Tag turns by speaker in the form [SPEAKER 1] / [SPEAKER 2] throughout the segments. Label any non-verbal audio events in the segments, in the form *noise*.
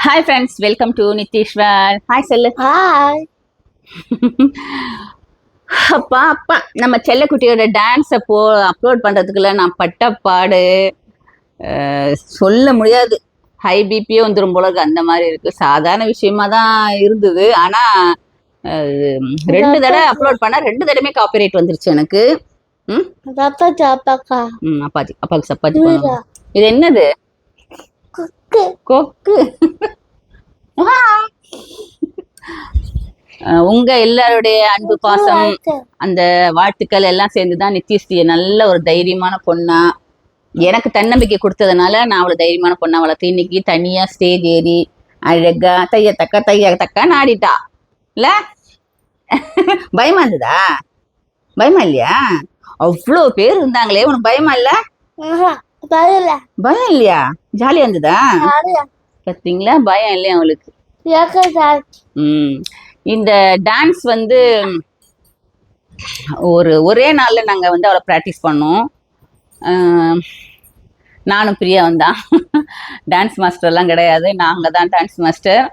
[SPEAKER 1] Hi friends welcome to Nithishwar hi cell
[SPEAKER 2] hi
[SPEAKER 1] அப்பா அப்பா நம்ம செல்லக்குட்டியோட டான்ஸை போ அப்லோட் பண்ணுறதுக்குள்ள நான் பட்ட பாடு. சொல்ல முடியாது. ஹை பிபியே வந்துடும் போல இருக்கு. அந்த மாதிரி இருக்கு. சாதாரண விஷயமா தான் இருந்தது. ஆனால் ரெண்டு தடவை அப்லோட் பண்ணால் ரெண்டு தடவையுமே காப்பிரைட் வந்துருச்சு எனக்கு. ம்?
[SPEAKER 2] தாத்தா சாப்பாக்கா
[SPEAKER 1] ம் அப்பாச்சி அப்பாவுக்கு. போடணும். இது என்னது?
[SPEAKER 2] குக்கு.
[SPEAKER 1] கொக்கு. உங்க எல்லாருடைய அன்பு பாசம் அந்த வாழ்த்துக்கள் எல்லாம் சேர்ந்துதான் நித்யஸ்ரீய நல்ல ஒரு தைரியமான பொண்ணா. எனக்கு தன்னம்பிக்கை கொடுத்ததுனால நான் அவளை தைரியமான பொண்ணா வளர்த்து இன்னைக்கு தனியா ஸ்டேஜ் ஏறி அழகா தைய தக்க தைய தக்கான்னு ஆடிட்டா இல்ல? பயமா இருந்ததா? பயமா இல்லையா? அவ்வளோ பேர் இருந்தாங்களே உனக்கு பயமா இல்ல? பயம் இல்லையா? ஜாலியா இருந்ததா?
[SPEAKER 2] யாரு
[SPEAKER 1] பாத்தீங்களா பயம் இல்லையா அவளுக்கு ம். இந்த டான்ஸ் வந்து ஒரு ஒரே நாளில் நாங்கள் வந்து அவளை ப்ராக்டிஸ் பண்ணோம். நானும் பிரியா வந்தான் டான்ஸ் மாஸ்டர்லாம் கிடையாது. நாங்கள் தான் டான்ஸ் மாஸ்டர்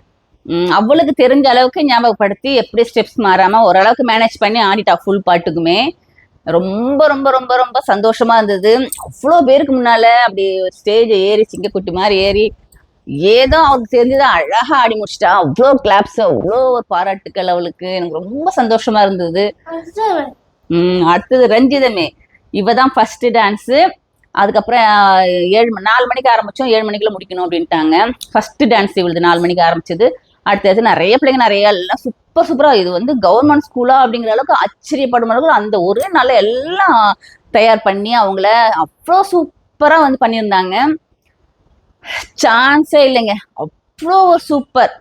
[SPEAKER 1] அவளுக்கு தெரிஞ்ச அளவுக்கு ஞாபகப்படுத்தி எப்படி ஸ்டெப்ஸ் மாறாமல் ஓரளவுக்கு மேனேஜ் பண்ணி ஆடிட்டா ஃபுல் பாட்டுக்குமே. ரொம்ப ரொம்ப ரொம்ப ரொம்ப சந்தோஷமா இருந்தது. அவ்வளோ பேருக்கு முன்னால அப்படி ஸ்டேஜ் ஏறி சிங்கக்குட்டி மாதிரி ஏறி ஏதோ அவளுக்கு தெரிஞ்சதை அழகா ஆடி முடிச்சிட்டா. அவ்வளோ கிளாப்ஸ் அவ்வளோ ஒரு பாராட்டுக்கள் அவளுக்கு. எனக்கு ரொம்ப சந்தோஷமா இருந்தது. ம் அடுத்தது ரஞ்சிதமே. இவ தான் ஃபர்ஸ்ட் டான்ஸு அதுக்கப்புறம் ஏழு நாலு மணிக்கு ஆரம்பிச்சோம். ஏழு மணிக்குள்ள முடிக்கணும் அப்படின்ட்டாங்க. ஃபர்ஸ்ட் டான்ஸ் இவளுது நாலு மணிக்கு ஆரம்பிச்சது. அடுத்தது நிறைய பிள்ளைங்க நிறைய எல்லாம் சூப்பர் சூப்பரா இது வந்து கவர்மெண்ட் ஸ்கூலா அப்படிங்கிற அளவுக்கு ஆச்சரியப்படும் அளவுக்கு அந்த ஒரே நாள்ல எல்லாம் தயார் பண்ணி அவங்கள அவ்வளோ சூப்பரா வந்து பண்ணியிருந்தாங்க. சான்ஸே இல்லைங்க. அவ்வளோ ஒரு சூப்பர்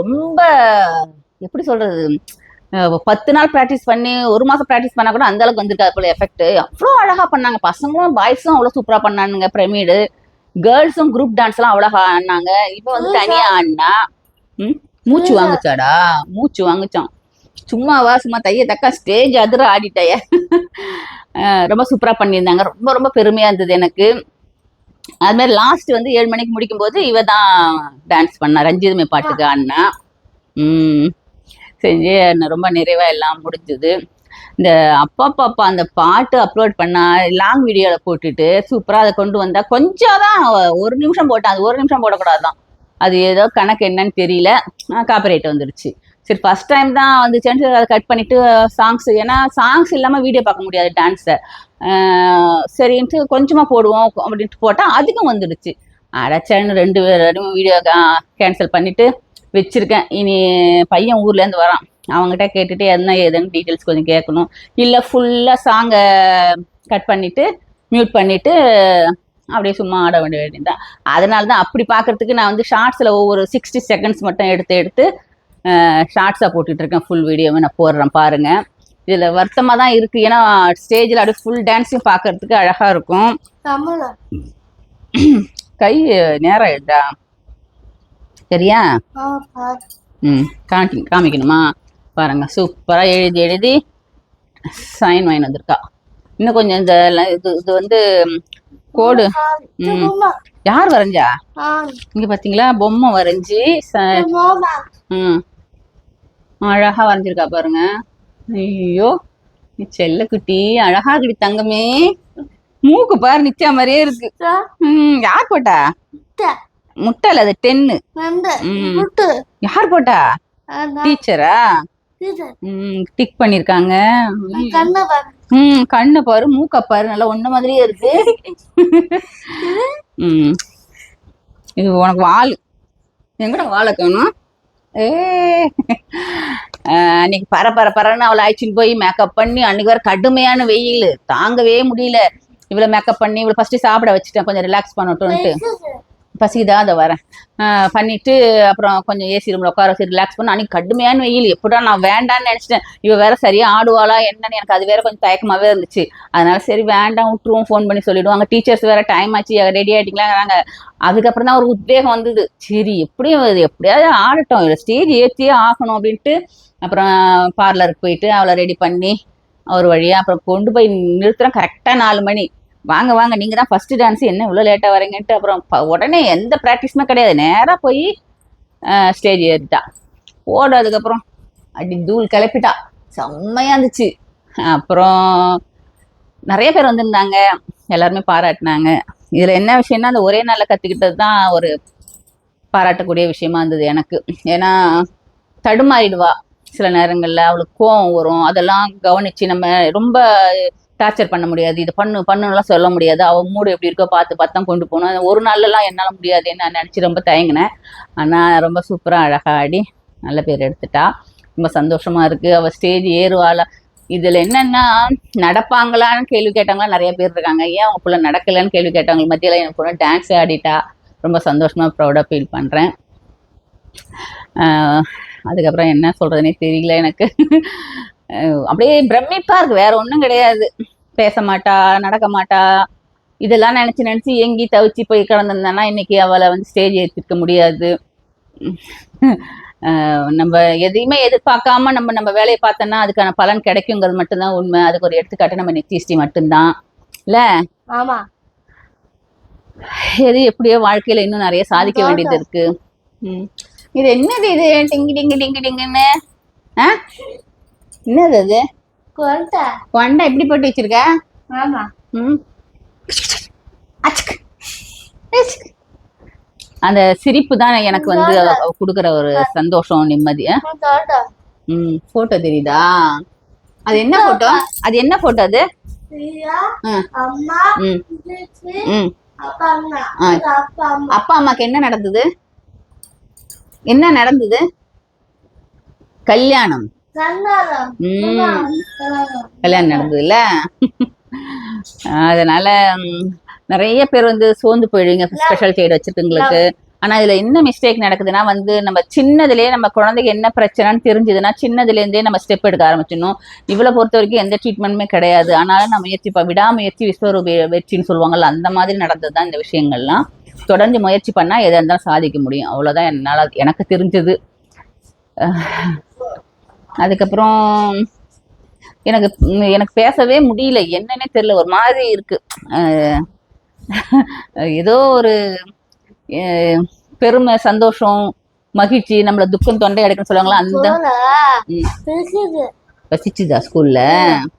[SPEAKER 1] ரொம்ப எப்படி சொல்றது? பத்து நாள் ப்ராக்டிஸ் பண்ணி ஒரு மாசம் ப்ராக்டிஸ் பண்ணா கூட அந்த அளவுக்கு வந்திருக்காது போல எஃபெக்ட் அவ்வளோ அழகா பண்ணாங்க. பசங்களும் பாய்ஸும் அவ்வளோ சூப்பரா பண்ணானுங்க பிரமிடு கேர்ள்ஸும் குரூப் டான்ஸ் எல்லாம் அவ்வளோ ஆடினாங்க. இப்போ வந்து தனியா ஆடினா ம்? மூச்சு வாங்குச்சாடா? மூச்சு வாங்குச்சான். சும்மாவா சும்மா தைய தக்கா ஸ்டேஜ் அதிர ஆடிட்டாய. ரொம்ப சூப்பராக பண்ணியிருந்தாங்க. ரொம்ப ரொம்ப பெருமையாக இருந்தது எனக்கு. அது மாதிரி லாஸ்ட் வந்து ஏழு மணிக்கு முடிக்கும் போது இவ தான் டான்ஸ் பண்ணா ரஞ்சிதமே பாட்டுக்கு ஆடினா. ம். செஞ்சு என்ன ரொம்ப நிறைவாக எல்லாம் முடிஞ்சது. இந்த அப்பா பாப்பா அந்த பாட்டு அப்லோட் பண்ணா லாங் வீடியோவில் போட்டுட்டு சூப்பராக அதை கொண்டு வந்தா கொஞ்சம் தான் ஒரு நிமிஷம் போட்டான். அது ஒரு நிமிஷம் போடக்கூடாதான் அது ஏதோ கணக்கு என்னன்னு தெரியல. காப்பரேட் வந்துடுச்சு சரி ஃபர்ஸ்ட் டைம் தான் வந்துச்சுன்னு அதை கட் பண்ணிட்டு சாங்ஸ் ஏன்னா சாங்ஸ் இல்லாமல் வீடியோ பார்க்க முடியாது டான்ஸை சரின்ட்டு கொஞ்சமாக போடுவோம் அப்படின்ட்டு போட்டால் அதுக்கும் வந்துடுச்சு. அடைச்சேன்னு ரெண்டு ரெண்டு வீடியோ கேன்சல் பண்ணிவிட்டு வச்சுருக்கேன். இனி பையன் ஊர்லேருந்து வரான். அவங்ககிட்ட கேட்டுட்டு என்ன ஏதுன்னு டீட்டெயில்ஸ் கொஞ்சம் கேட்கணும். இல்லை ஃபுல்லாக சாங்கை கட் பண்ணிவிட்டு மியூட் பண்ணிவிட்டு அப்படியே சும்மா ஆட வேண்டிய வேண்டியதுதான். அதனால தான் அப்படி பார்க்கறதுக்கு நான் வந்து ஷார்ட்ஸில் ஒவ்வொரு சிக்ஸ்டி செகண்ட்ஸ் மட்டும் எடுத்து எடுத்து ஷார்ட்ஸாக போட்டுட்டு இருக்கேன். ஃபுல் வீடியோவை நான் போடுறேன் பாருங்க. இதில் வருத்தமாக தான் இருக்குது ஏன்னா ஸ்டேஜில் அப்படியே ஃபுல் டான்ஸையும் பார்க்கறதுக்கு அழகாக இருக்கும். கை நேரம் எடுடா சரியா? ம் காட்டி காமிக்கணுமா? பாருங்க சூப்பராக எழுதி எழுதி சைன் வாங்கி வந்திருக்கா. இன்னும் கொஞ்சம் இந்த இது இது வந்து கோடு. யார் வரைஞ்சா? இங்க பாத்தீங்களா? பொம்மை வரைஞ்சி ம். அழகா வரைஞ்சிருக்கா பாருங்க. ஐயோ நீ செல்லக்குட்டி அழகா கிடி தங்கமே. மூக்கு பாரு நித்யா மாதிரியே இருக்கு. ம் யார் போட்டா? முட்டை. இல்ல அது டென்னு. யார் போட்டா? டீச்சரா. ம் டிக் பண்ணிருக்காங்க.
[SPEAKER 2] கண்ணை பாரு.
[SPEAKER 1] ம் கண்ணை பாரு மூக்க பாரு நல்லா ஒண்ணு மாதிரியே இருக்கு. *laughs* இது உனக்கு வால். எங்கட வாழை காணும் ஏ. ஆஹ் அன்னைக்கு பர பர பரன்னு அவளை அழைச்சின்னு போய் மேக்கப் பண்ணி அன்னைக்கு வேற கடுமையான வெயில். தாங்கவே முடியல. இவ்வளவு மேக்கப் பண்ணி இவ்வளவு ஃபர்ஸ்ட் சாப்பிட வச்சுட்டேன். கொஞ்சம் ரிலாக்ஸ் பண்ணட்டும்ட்டு பசிக்குதா அதை வரேன். பண்ணிட்டு அப்புறம் கொஞ்சம் ஏசி ரூம்ல உட்கார வச்சு ரிலாக்ஸ் பண்ண. அன்னைக்கு கடுமையான வெயில். எப்படா நான் வேண்டான்னு நினைச்சிட்டேன். இவ வேற சரியா ஆடுவாளா என்னன்னு எனக்கு அது வேற கொஞ்சம் தயக்கமாவே இருந்துச்சு. அதனால சரி வேண்டாம் விட்டுருவோம் ஃபோன் பண்ணி சொல்லிடுவாங்க. டீச்சர்ஸ் வேற டைம் ஆச்சு. ரெடி ஆயிட்டீங்களாங்கிறாங்க அதுக்கப்புறம் தான் ஒரு உத்வேகம் வந்தது. சரி எப்படியும் எப்படியாவது ஆடட்டும். ஸ்டேஜ் ஏற்றியே ஆகணும் அப்படின்ட்டு அப்புறம் பார்லருக்கு போயிட்டு அவளை ரெடி பண்ணி ஒரு வழியாக அப்புறம் கொண்டு போய் நிறுத்துறேன். கரெக்டாக நாலு மணி. வாங்க வாங்க நீங்க தான் ஃபர்ஸ்ட் டான்ஸ் என்ன இவ்வளோ லேட்டாக வரீங்கன்ட்டு அப்புறம் உடனே எந்த ப்ராக்டிஸுமே கிடையாது. நேராக போய் ஸ்டேஜ் ஏறிட்டா. ஓடாதுக்கப்புறம் அப்படி தூள் கிளப்பிட்டா. செம்மையா இருந்துச்சு. அப்புறம் நிறைய பேர் வந்திருந்தாங்க. எல்லாருமே பாராட்டினாங்க. இதில் என்ன விஷயம்னா அந்த ஒரே நாளில் கற்றுக்கிட்டது தான் ஒரு பாராட்டக்கூடிய விஷயமா இருந்தது எனக்கு. ஏன்னா தடுமாறிடுவா சில நேரங்களில். அவளுக்கு கோவம் வரும். அதெல்லாம் கவனிச்சு நம்ம ரொம்ப டார்ச்சர் பண்ண முடியாது. இது பண்ணு பண்ணுலாம் சொல்ல முடியாது. அவள் மூடு எப்படி இருக்கோ பார்த்து பார்த்தா கொண்டு போகணும். ஒரு நாள்லாம் என்னால் முடியாதுன்னு நான் நினச்சி ரொம்ப தயங்கினேன். ஆனால் ரொம்ப சூப்பராக அழகாக ஆடி நல்ல பேர் எடுத்துட்டா. ரொம்ப சந்தோஷமா இருக்கு. அவள் ஸ்டேஜ் ஏறுவாளா. இதில் என்னென்னா நடப்பாங்களான்னு கேள்வி கேட்டவங்களாம் நிறைய பேர் இருக்காங்க. ஏன் அவங்க புள்ள நடக்கலைன்னு கேள்வி கேட்டவங்க மத்தியில் என் பொண்ணு டான்ஸே ஆடிட்டா. ரொம்ப சந்தோஷமாக ப்ரௌடாக ஃபீல் பண்ணுறேன் அதுக்கப்புறம் என்ன சொல்கிறதுனே தெரியல எனக்கு. அப்படியே பிரமிப்பாக இருக்குது வேறு ஒன்றும் கிடையாது. பேச மாட்டா நடக்க மாட்டா இதெல்லாம் நினைச்சு நினைச்சு ஏங்கி தவிச்சு போய் கிடந்திருந்தானா இன்னைக்கு அவளை வந்து ஸ்டேஜ் ஏற்றிருக்க முடியாது. நம்ம எதையுமே எதிர்பார்க்காம நம்ம நம்ம வேலையை பார்த்தோன்னா அதுக்கான பலன் கிடைக்குங்கிறது மட்டும்தான் உண்மை. அதுக்கு ஒரு எடுத்துக்காட்டு நம்ம நித்தியஸ்டி மட்டும்தான். இல்ல?
[SPEAKER 2] ஆமா.
[SPEAKER 1] எது எப்படியோ வாழ்க்கையில இன்னும் நிறைய சாதிக்க வேண்டியது இருக்கு. இது என்னது இது? டிங்கி டிங்கி டிங்கி டிங்குன்னு? என்னது அது?
[SPEAKER 2] கொண்டா
[SPEAKER 1] எப்படி போட்டு வச்சிருக்க?
[SPEAKER 2] ஆமா.
[SPEAKER 1] ம். அந்த சிரிப்பு தான் எனக்கு வந்து கொடுக்குற ஒரு சந்தோஷம் நிம்மதி. ம் போட்டோ தெரியுதா? அது என்ன போட்டோ அது என்ன போட்டோ அது?
[SPEAKER 2] அப்பா
[SPEAKER 1] அம்மாக்கு என்ன நடந்தது? என்ன நடந்தது? கல்யாணம். கல்யாணம் நடந்ததுல்ல? அதனால ம், நிறைய பேர் வந்து சோர்ந்து போயிடுவீங்க. ஸ்பெஷல் சைடு வச்சிருக்கவங்களுக்கு. ஆனா இதுல என்ன மிஸ்டேக் நடக்குதுன்னா வந்து நம்ம சின்னதுலயே நம்ம குழந்தைக்கு என்ன பிரச்சனைன்னு தெரிஞ்சதுன்னா சின்னதுல இருந்தே நம்ம ஸ்டெப் எடுக்க ஆரம்பிச்சிடணும். இவளை பொறுத்த வரைக்கும் எந்த ட்ரீட்மெண்ட்டுமே கிடையாது. ஆனாலும் நம்ம முயற்சி விடாமுயற்சி விஸ்வரூப வெற்றின்னு சொல்லுவாங்கல்ல அந்த மாதிரி நடந்தது தான் இந்த விஷயங்கள்லாம். தொடர்ந்து முயற்சி பண்ணா எதா இருந்தாலும் சாதிக்க முடியும். அவ்வளவுதான் என்னால எனக்கு தெரிஞ்சது. அதுக்கப்புறம் எனக்கு எனக்கு பேசவே முடியல. என்னன்னே தெரியல. ஒரு மாதிரி இருக்கு. ஏதோ ஒரு பெருமை சந்தோஷம் மகிழ்ச்சி நம்மள துக்கம் தொண்டை அடைக்குன்னு சொல்லுவாங்களா? அந்த வசிச்சுதா ஸ்கூல்ல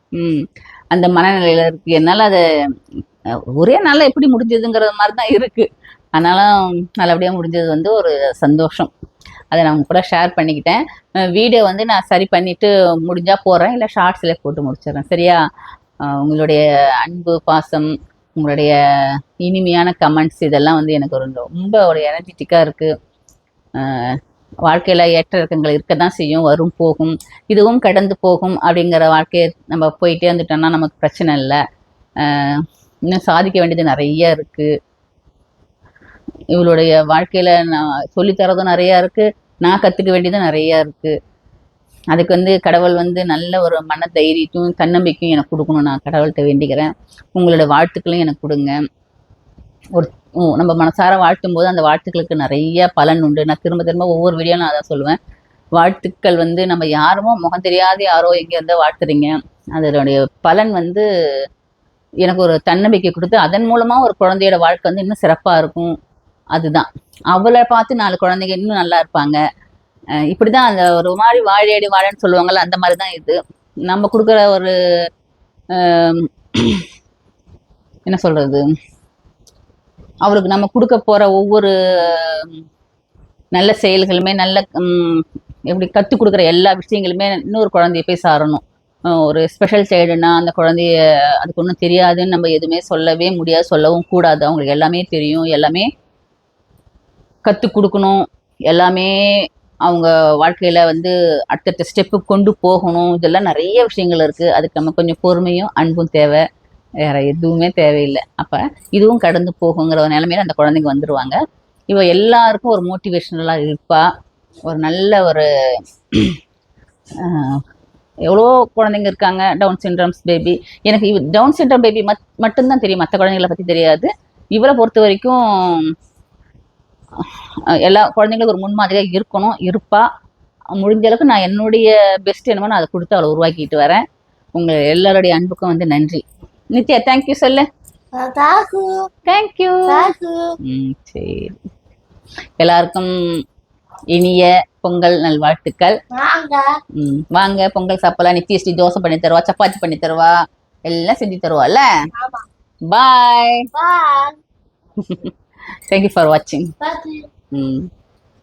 [SPEAKER 1] ம். அந்த மனநிலையில இருக்கு. என்னால அதை ஒரே நாள்ல எப்படி முடிஞ்சதுங்கிற மாதிரி தான் இருக்கு. ஆனாலும் நல்லபடியா முடிஞ்சது வந்து ஒரு சந்தோஷம். அதை நான் உங்க கூட ஷேர் பண்ணிக்கிட்டேன். வீடியோ வந்து நான் சரி பண்ணிட்டு முடிஞ்சா போடுறேன் இல்லை ஷார்ட்ஸில் போட்டு முடிச்சிடுறேன். சரியா? உங்களுடைய அன்பு பாசம் உங்களுடைய இனிமையான கமெண்ட்ஸ் இதெல்லாம் வந்து எனக்கு ஒரு ரொம்ப ஒரு எனர்ஜெட்டிக்காக இருக்குது வாழ்க்கையில் ஏற்ற இறக்கங்கள் இருக்க தான் செய்யும். வரும் போகும். இதுவும் கடந்து போகும் அப்படிங்கிற வாழ்க்கையை நம்ம போயிட்டே இருந்துட்டோம்னா நமக்கு பிரச்சனை இல்லை. இன்னும் சாதிக்க வேண்டியது நிறைய இருக்குது இவளுடைய வாழ்க்கையில நான் சொல்லித்தரதும் நிறைய இருக்கு. நான் கத்துக்க வேண்டியதும் நிறைய இருக்கு. அதுக்கு வந்து கடவுள் வந்து நல்ல ஒரு மன தைரியத்தையும் தன்னம்பிக்கையும் எனக்கு கொடுக்கணும். நான் கடவுள்கிட்ட வேண்டிக்கிறேன். உங்களோட வாழ்த்துக்களையும் எனக்கு கொடுங்க. ஒரு நம்ம மனசார வாழ்த்தும் போது அந்த வாழ்த்துக்களுக்கு நிறைய பலன் உண்டு. நான் திரும்ப திரும்ப ஒவ்வொரு வீடியோ நான் அதான் சொல்லுவேன். வாழ்த்துக்கள் வந்து நம்ம யாருமோ முகம் தெரியாத யாரோ எங்கே இருந்தால் வாழ்த்துறீங்க. அதனுடைய பலன் வந்து எனக்கு ஒரு தன்னம்பிக்கை கொடுத்து அதன் மூலமா ஒரு குழந்தையோட வாழ்க்கை வந்து இன்னும் சிறப்பா இருக்கும். அதுதான். அவளை பார்த்து நாலு குழந்தைங்க இன்னும் நல்லா இருப்பாங்க. இப்படிதான் அந்த ஒரு மாதிரி வாழையடி வாழைன்னு சொல்லுவாங்கல்ல அந்த மாதிரி தான் இது. நம்ம கொடுக்குற ஒரு என்ன சொல்றது? அவளுக்கு நம்ம கொடுக்க போற ஒவ்வொரு நல்ல செயல்களுமே நல்ல எப்படி கற்றுக் கொடுக்குற எல்லா விஷயங்களுமே இன்னொரு குழந்தைய போய் சாரணும். ஒரு ஸ்பெஷல் சைல்டுனா அந்த குழந்தைய அதுக்கு ஒன்றும் தெரியாதுன்னு நம்ம எதுவுமே சொல்லவே முடியாது சொல்லவும் கூடாது. அவங்களுக்கு எல்லாமே தெரியும் எல்லாமே கற்றுக் கொடுக்கணும். எல்லாமே அவங்க வாழ்க்கையில் வந்து அடுத்தடுத்த ஸ்டெப்பு கொண்டு போகணும். இதெல்லாம் நிறைய விஷயங்கள் இருக்குது அதுக்கு நம்ம கொஞ்சம் பொறுமையும் அன்பும் தேவை. வேறு எதுவுமே தேவையில்லை. அப்போ இதுவும் கடந்து போகுங்கிற ஒரு நிலைமையில அந்த குழந்தைங்க வந்துடுவாங்க இவ எல்லாருக்கும் ஒரு மோட்டிவேஷ்னலாக இருப்பா. ஒரு நல்ல ஒரு எவ்வளோ குழந்தைங்க இருக்காங்க? டவுன் சிண்ட்ரம்ஸ் பேபி எனக்கு இவ் டவுன் சிண்ட்ரம் பேபி மட் மட்டும்தான் தெரியும். மற்ற குழந்தைங்களை பற்றி தெரியாது. இவரை பொறுத்த வரைக்கும் எல்லா குழந்தைங்களுக்கும் ஒரு முன்மாதிரியாக இருக்கணும் இருப்பா. முடிஞ்ச அளவுக்கு நான் என்னுடைய பெஸ்ட் என்னமோ நான் அதை கொடுத்து அவளை உருவாக்கிட்டு வரேன். உங்கள் எல்லாருடைய அன்புக்கும் வந்து நன்றி. நித்யா தேங்க்யூ சொல்லு. தேங்க்யூ ம் சரி. எல்லாருக்கும் இனிய பொங்கல் நல்வாழ்த்துக்கள்.
[SPEAKER 2] வாங்க.
[SPEAKER 1] ம் வாங்க பொங்கல் சாப்பிடலாம். நித்தியஸ்ரீ தோசை பண்ணி தருவா சப்பாத்தி பண்ணி தருவா எல்லாம் செஞ்சு தருவாள்ல?
[SPEAKER 2] ஆமா.
[SPEAKER 1] பாய் *laughs*
[SPEAKER 2] பாய்
[SPEAKER 1] தேங்க்யூ ஃபார் வாட்சிங்
[SPEAKER 2] பாத்து
[SPEAKER 1] ம்